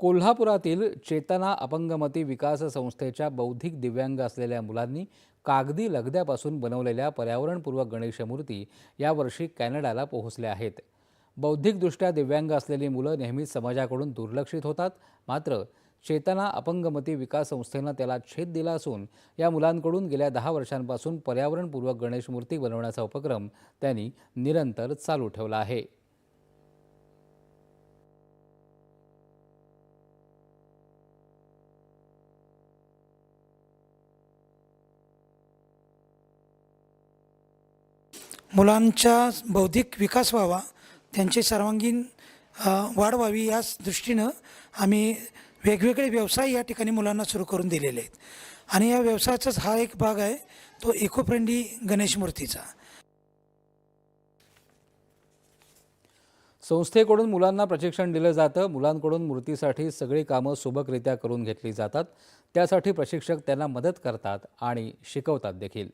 कोल्हापुरातील चेतना अपंगमती विकास संस्थेच्या बौद्धिक दिव्यांग असलेल्या मुलांनी कागदी लगद्यापासून बनवलेल्या पर्यावरणपूर्वक गणेशमूर्ती यावर्षी कॅनडाला पोहोचल्या आहेत. बौद्धिकदृष्ट्या दिव्यांग असलेली मुलं नेहमीच समाजाकडून दुर्लक्षित होतात. मात्र चेतना अपंगमती विकास संस्थेनं त्याला छेद दिला असून या मुलांकडून गेल्या दहा वर्षांपासून पर्यावरणपूर्वक गणेशमूर्ती बनवण्याचा उपक्रम त्यांनी निरंतर चालू ठेवला आहे. मुलांचा बौद्धिक विकास व्हावा त्यांची सर्वांगीण वाढ व्हावी याच दृष्टीनं आम्ही वेगवेगळे व्यवसाय या ठिकाणी मुलांना सुरू करून दिलेले आहेत. आणि या व्यवसायाचाच हा एक भाग आहे तो इको फ्रेंडली गणेश मूर्तीचा. संस्थेकडून मुलांना प्रशिक्षण दिलं जातं मुलांकडून मूर्तीसाठी सगळी कामं सुबकरित्या करून घेतली जातात त्यासाठी प्रशिक्षक त्यांना मदत करतात आणि शिकवतात देखील.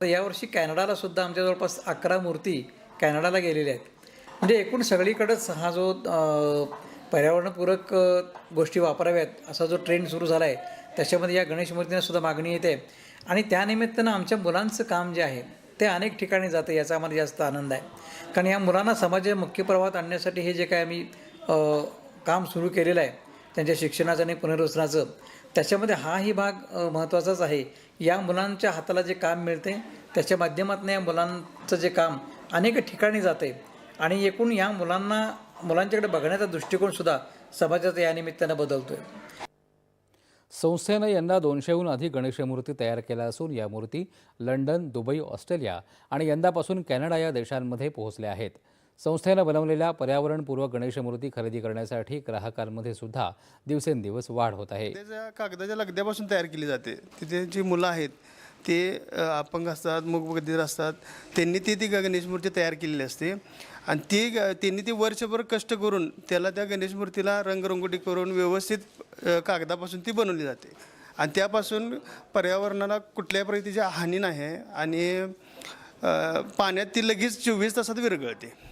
तर यावर्षी कॅनडाला सुद्धा आमच्या जवळपास अकरा मूर्ती कॅनडाला गेलेल्या आहेत. म्हणजे एकूण सगळीकडंच हा जो पर्यावरणपूरक गोष्टी वापराव्यात असा जो ट्रेंड सुरू झाला आहे त्याच्यामध्ये या गणेश मूर्तींना सुद्धा मागणी येते. आणि त्यानिमित्तानं आमच्या मुलांचं काम जे आहे ते अनेक ठिकाणी जातं याचा आम्हाला जास्त आनंद आहे. कारण या मुलांना समाजाच्या मुख्य प्रवाहात आणण्यासाठी हे जे काय आम्ही काम सुरू केलेलं आहे त्यांच्या शिक्षणाचं आणि पुनर्वसनाचं. त्याच्यामध्ये हाही भाग महत्त्वाचाच आहे. या मुलांच्या हाताला जे काम मिळते त्याच्या माध्यमातून या मुलांचं जे काम अनेक ठिकाणी जाते. आणि एकूण या मुलांना मुलांच्याकडे बघण्याचा दृष्टिकोनसुद्धा समाजाचा या निमित्तानं बदलतो आहे संस्थेनं यंदा दोनशेहून अधिक गणेश मूर्ती तयार केल्या असून या मूर्ती लंडन दुबई ऑस्ट्रेलिया आणि यंदापासून कॅनडा या देशांमध्ये पोहोचल्या आहेत. संस्थेनं बनवलेल्या पर्यावरणपूर्वक गणेश मूर्ती खरेदी करण्यासाठी ग्राहकांमध्ये सुद्धा दिवसेंदिवस वाढ होत आहे. त्याच्या कागदाच्या लगद्यापासून तयार केली जाते तिथे जी मुलं आहेत ते अपंग असतात मूकबधिर असतात त्यांनी ती ती गणेश मूर्ती तयार केलेली असते. आणि ती ग- त्यांनी ती वर्षभर कष्ट करून त्याला त्या गणेश मूर्तीला रंगरंगोटी करून व्यवस्थित कागदापासून ती बनवली जाते. आणि त्यापासून पर्यावरणाला कुठल्याही प्रतीची हानी नाही आणि पाण्यात ती लगेच चोवीस तासात विरघळते.